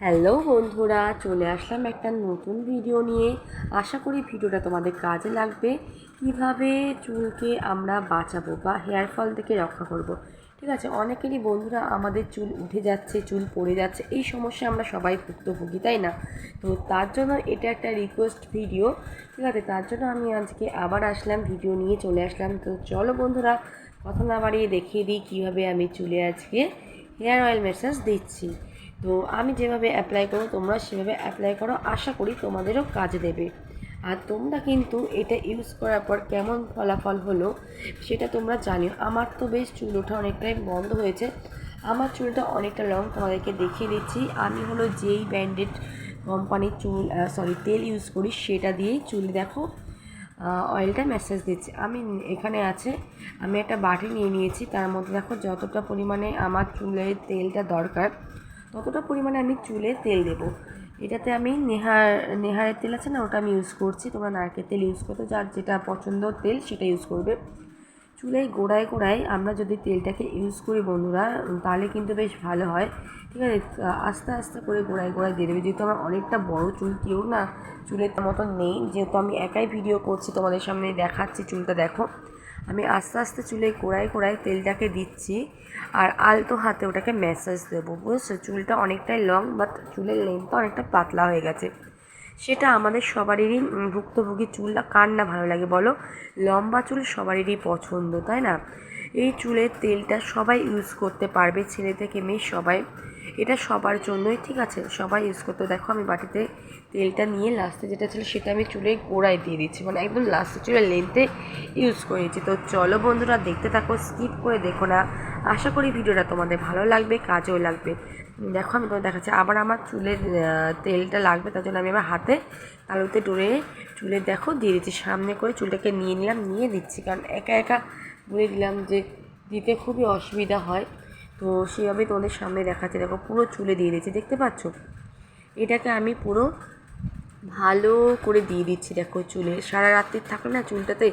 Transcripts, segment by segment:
Hello বন্ধুরা, চলে আসলাম একটা নতুন ভিডিও নিয়ে। আশা করি ভিডিওটা তোমাদের কাজে লাগবে। কীভাবে চুলকে আমরা বাঁচাবো বা হেয়ার ফল থেকে রক্ষা করব। ঠিক আছে, অনেকেরই বন্ধুরা আমাদের চুল উঠে যাচ্ছে, চুল পড়ে যাচ্ছে, এই সমস্যা আমরা সবাই ভুক্তভোগী, তাই না? তো তার জন্য এটা একটা রিকোয়েস্ট ভিডিও ঠিক আছে, তার জন্য আমি আজকে আবার আসলাম ভিডিও নিয়ে চলে আসলাম। তো চলো বন্ধুরা, কথা না বাড়িয়ে দেখিয়ে দিই কীভাবে আমি চুলে আজকে হেয়ার অয়েল ম্যাসাজ দিচ্ছি। তো আমি যেভাবে অ্যাপ্লাই করো, তোমরা সেভাবে অ্যাপ্লাই করো, আশা করি তোমাদেরও কাজে দেবে। আর তোমরা কিন্তু এটা ইউজ করার পর কেমন ফলাফল হলো, সেটা তোমরা জানিও। আমার তো বেশ চুল ওঠা অনেকটাই বন্ধ হয়েছে। আমার চুলটা অনেকটা লং তোমাদেরকে দেখিয়ে দিচ্ছি। আমি হলো যেই ব্র্যান্ডেড কোম্পানির চুল সরি তেল ইউজ করি, সেটা দিয়েই চুল দেখো অয়েলটা ম্যাসেজ দিচ্ছি। আমি এখানে আছে, আমি একটা বাটি নিয়ে নিয়েছি। তার মধ্যে দেখো যতটা পরিমাণে আমার চুলের তেলটা দরকার ততটা পরিমাণে আমি চুলে তেল দেব। এটাতে আমি নেহার, নেহারের তেল আছে না, ওটা আমি ইউজ করছি। তোমরা নারকেল তেল ইউজ করতে যার যেটা পছন্দ তেল সেটা ইউজ করবে। চুলের গোড়ায় গোড়ায় আমরা যদি তেলটাকে ইউজ করি বন্ধুরা, তাহলে কিন্তু বেশ ভালো হয়। ঠিক আছে? আস্তে আস্তে করে গোড়ায় গোড়ায় দিয়ে দেবে। যেহেতু আমার অনেকটা বড় চুল, কেউ না চুলের মতন নেই। যেহেতু আমি একাই ভিডিও করছি, তোমাদের সামনে দেখাচ্ছি চুলটা, দেখো। আমি আস্তে আস্তে চুলে কোড়ায় কোড়ায় তেলটাকে দিচ্ছি আর আলতো হাতে ওটাকে ম্যাসাজ দেবো, বুঝছ? চুলটা অনেকটাই লং বাট চুলের লেন্থটা অনেকটা পাতলা হয়ে গেছে। সেটা আমাদের সবারই ভুক্তভোগী চুলটা কার না ভালো লাগে বলো? লম্বা চুল সবারই পছন্দ, তাই না? এই চুলের তেলটা সবাই ইউজ করতে পারবে, ছেলে থেকে মেয়ে সবাই। এটা সবার জন্যই, ঠিক আছে? সবাই ইউজ করতে, দেখো আমি বাটিতে তেলটা নিয়ে লাস্টে যেটা ছিল সেটা আমি চুলে গোড়ায় দিয়ে দিচ্ছি মানে একদম লাস্টে চুলে লেন্থে ইউজ করেছি। তো চলো বন্ধুরা দেখতে থাকো স্কিপ করে দেখো না। আশা করি ভিডিওটা তোমাদের ভালো লাগবে, কাজেও লাগবে। দেখো আমি তোমার দেখাচ্ছি, আবার আমার চুলের তেলটা লাগবে, তার জন্য আমি আমার হাতে আলুতে ডরে চুলে দেখো দিয়ে দিচ্ছি। সামনে করে চুলটাকে নিয়ে নিলাম, নিয়ে দিচ্ছি। কারণ একা একা বলে দিলাম যে দিতে খুবই অসুবিধা হয়। তো সেভাবে তোমাদের সামনে দেখাচ্ছে। দেখো পুরো চুলে দিয়ে দিচ্ছি দেখতে পাচ্ছ? এটাকে আমি পুরো ভালো করে দিয়ে দিচ্ছি, দেখো চুলে। সারা রাত্রি থাকলে না চুলটাতে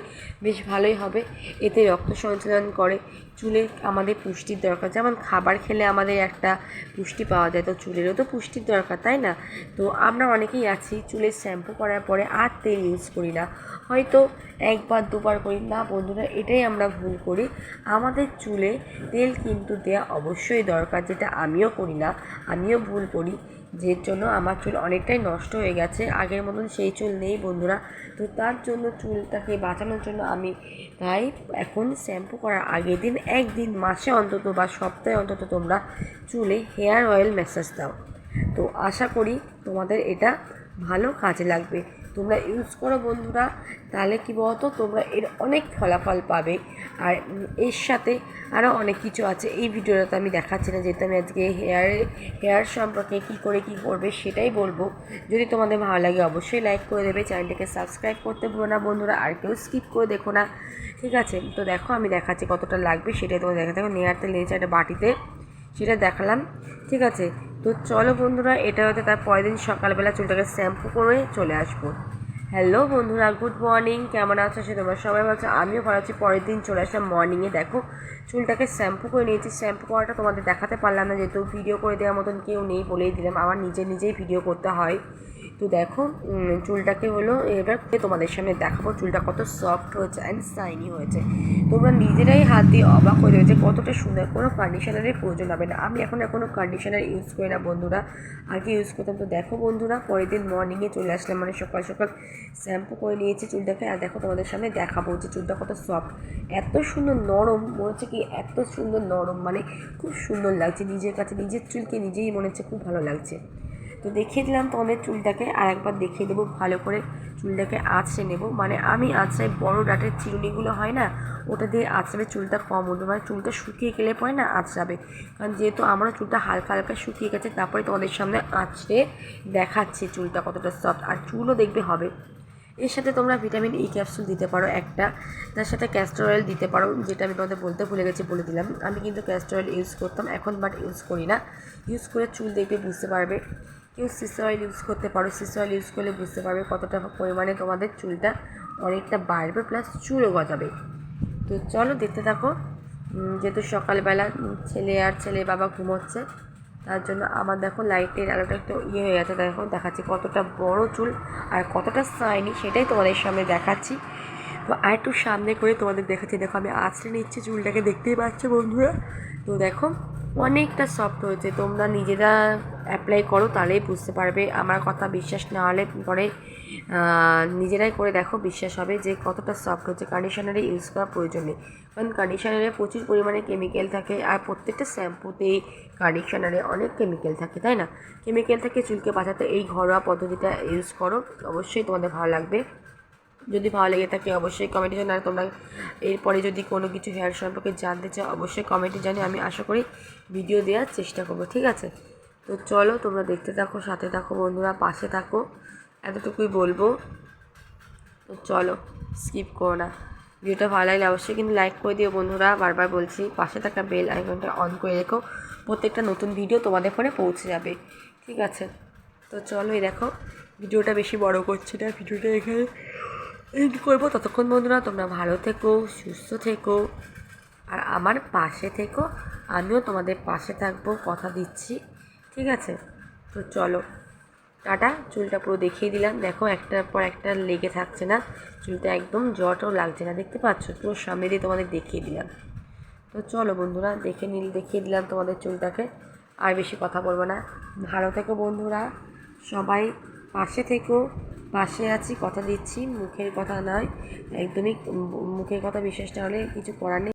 বেশ ভালোই হবে। এতে রক্ত সঞ্চালন করে। চুলে আমাদের পুষ্টির দরকার। যেমন খাবার খেলে আমাদের একটা পুষ্টি পাওয়া যায়, তো চুলেরও তো পুষ্টির দরকার, তাই না? তো আমরা অনেকেই আছি চুলের শ্যাম্পু করার পরে আর তেল ইউজ করি না। হয়তো একবার, দুবার করি। না বন্ধুরা, এটাই আমরা ভুল করি। আমাদের চুলে তেল কিন্তু দেওয়া অবশ্যই দরকার, যেটা আমিও করি না। আমিও ভুল করি। যের জন্য আমার চুল অনেকটাই নষ্ট হয়ে গেছে। আগের মতন সেই চুল নেই বন্ধুরা। তো তার জন্য চুলটাকে বাঁচানোর জন্য আমি তাই এখন শ্যাম্পু করার আগের দিন একদিন মাসে অন্তত বা সপ্তাহে অন্তত তোমরা চুলে হেয়ার অয়েল ম্যাসাজ দাও। তো আশা করি তোমাদের এটা ভালো কাজে লাগবে। তোমরা ইউজ করো বন্ধুরা, তাহলে কী বলতো, তোমরা এর অনেক ফলাফল পাবে। আর এর সাথে আরও অনেক কিছু আছে। এই ভিডিওটাতে আমি দেখাচ্ছি না, যেহেতু আমি আজকে হেয়ার হেয়ার সম্পর্কে কী করে কী করবে সেটাই বলব। যদি তোমাদের ভালো লাগে, অবশ্যই লাইক করে দেবে। চ্যানেলটাকে সাবস্ক্রাইব করতে ভুলো না বন্ধুরা, আর কেউ স্কিপ করে দেখো না। ঠিক আছে? তো দেখো, আমি দেখাচ্ছি কতটা লাগবে, সেটাই তোমার দেখাতে হবে নেয়ার তেল নিয়েছে একটা বাটিতে সেটা দেখালাম, ঠিক আছে? তো চলো বন্ধুরা, এটা হতে তার পরের দিন সকালবেলা চুলটাকে শ্যাম্পু করে চলে আসব। হ্যালো বন্ধুরা গুড মর্নিং কেমন আছো? সে তোমার সবাই বলছো আমিও ভালো আছি। পরের দিন চলে আসলাম মর্নিংয়ে দেখো, চুলটাকে শ্যাম্পু করে নিয়েছি। শ্যাম্পু করাটা তোমাদের দেখাতে পারলাম না, যেহেতু ভিডিও করে দেওয়ার মতন কেউ নেই বলেই দিলাম। আমার নিজে নিজেই ভিডিও করতে হয়। তো দেখো চুলটাকে হলো, এবার তোমাদের সামনে দেখাবো, চুলটা কত সফট হয়েছে অ্যান্ড সাইনি হয়েছে। তোমরা নিজেরাই হাত দিয়ে অবাক হয়ে যাবে যে কতটা সুন্দর, কোনো কন্ডিশনারের প্রয়োজন হবে না। আমি এখন কোনো কন্ডিশনার ইউজ করি না, বন্ধুরা। আগে ইউজ করতাম তো দেখো, বন্ধুরা, পরের দিন মর্নিংয়ে চলে আসলাম মানে সকাল সকাল শ্যাম্পু করে নিয়েছি চুলটাকে। আর দেখো, তোমাদের সামনে দেখাবো যে চুলটা কত সফট এত সুন্দর নরম, মনে হচ্ছে কি এত সুন্দর নরম মানে খুব সুন্দর লাগছে। নিজের কাছে, নিজের চুলকে নিজেই মনে হচ্ছে খুব ভালো লাগছে। তো দেখিয়ে দিলাম তোমাদের চুলটাকে, আর একবার দেখিয়ে দেবো ভালো করে চুলটাকে আঁচড়ে নেব। মানে আমি আঁচড়াই বড় ডাটের চিরুনিগুলো হয় না, ওটা দিয়ে আঁচড়াবে, চুলটা কম উঠবে। মানে চুলটা শুকিয়ে গেলে পরে না আঁচড়াবে। কারণ যেহেতু আমারও চুলটা হালকা হালকা শুকিয়ে গেছে, তারপরে তোমাদের সামনে আঁচড়ে দেখাচ্ছে চুলটা কতটা সফট আর চুলও দেখবে হবে। এর সাথে তোমরা ভিটামিন ই ক্যাপসুল দিতে পারো একটা, তার সাথে ক্যাস্টর অয়েল দিতে পারো, যেটা আমি তোমাদের বলতে ভুলে গেছি, বলে দিলাম। আমি কিন্তু ক্যাস্টর অয়েল ইউজ করতাম, এখন বাট ইউজ করি না। ইউজ করে চুল দেখবে বুঝতে পারবে। কেউ সিস অয়েল ইউজ করতে পারো। সিস অয়েল ইউজ করলে বুঝতে পারবে কতটা পরিমাণে তোমাদের চুলটা অনেকটা বাড়বে প্লাস চুলও গজাবে। তো চলো দেখতে থাকো। যেহেতু সকালবেলা ছেলে আর ছেলে বাবা ঘুমোচ্ছে, তার জন্য আমার দেখো লাইটের আলোটা একটু ইয়ে হয়ে গেছে। দেখো, দেখাচ্ছি কতটা বড় চুল আর কতটা সাইনি সেটাই তোমাদের সামনে দেখাচ্ছি। তো আর একটু সামনে করে তোমাদের দেখাচ্ছি। দেখো, আমি আঁচড়ে নিচ্ছি চুলটাকে, দেখতেই পাচ্ছ বন্ধুরা? তো দেখো অনেকটা সফট হয়েছে। তোমরা নিজেরা অ্যাপ্লাই করো, তাহলেই বুঝতে পারবে। আমার কথা বিশ্বাস না হলে পরে নিজেরাই করে দেখো, বিশ্বাস হবে যে কতটা সফট হচ্ছে কন্ডিশনারে ইউজ করার প্রয়োজন নেই। কারণ কন্ডিশনারে প্রচুর পরিমাণে কেমিক্যাল থাকে আর প্রত্যেকটা শ্যাম্পুতে কন্ডিশনারে অনেক কেমিক্যাল থাকে, তাই না? কেমিক্যাল থেকে চুলকে বাঁচাতে, এই ঘরোয়া পদ্ধতিটা ইউজ করো। অবশ্যই তোমাদের ভালো লাগবে। যদি ভালো লেগে থাকে অবশ্যই কমেন্টে জানাও। আর তোমরা এরপরে যদি কোনো কিছু হেয়ার সম্পর্কে জানতে চাও, অবশ্যই কমেন্টে জানি আমি আশা করি ভিডিও দেওয়ার চেষ্টা করব, ঠিক আছে? তো চলো, তোমরা দেখতে থাকো, সাথে থাকো বন্ধুরা, পাশে থাকো। এতটুকুই বলব। তো চলো স্কিপ করো না। ভিডিওটা ভালো লাগলে অবশ্যই কিন্তু লাইক করে দিও বন্ধুরা। বারবার বলছি, পাশে থাকা বেল আইকনটা অন করে রেখো। প্রত্যেকটা নতুন ভিডিও তোমাদের ফোনে পৌঁছে যাবে, ঠিক আছে? তো চলো, এই দেখো, ভিডিওটা বেশি বড় করছি না। ভিডিওটা এখানে এন্ড করব ততক্ষণ বন্ধুরা, তোমরা ভালো থেকো, সুস্থ থেকো। আর আমার পাশে থেকো, আমিও তোমাদের পাশে থাকব, কথা দিচ্ছি, ঠিক আছে? তো চলো, টাটা, চুলটা পুরো দেখিয়ে দিলাম। দেখো, একটার পর একটা লেগে থাকছে না, চুলটা একদম জটও লাগছে না, দেখতে পাচ্ছ? পুরো সামনে দিয়ে তোমাদের দেখিয়ে দিলাম। তো চলো বন্ধুরা, দেখে নিল, দেখিয়ে দিলাম তোমাদের চুলটাকে। আর বেশি কথা বলব না। ভালো থেকো বন্ধুরা, সবাই পাশে থেকো। পাশে আছি, কথা দিচ্ছি, মুখের কথা নয়। একদমই মুখের কথা বিশ্বাস না হলে কিছু করার নেই।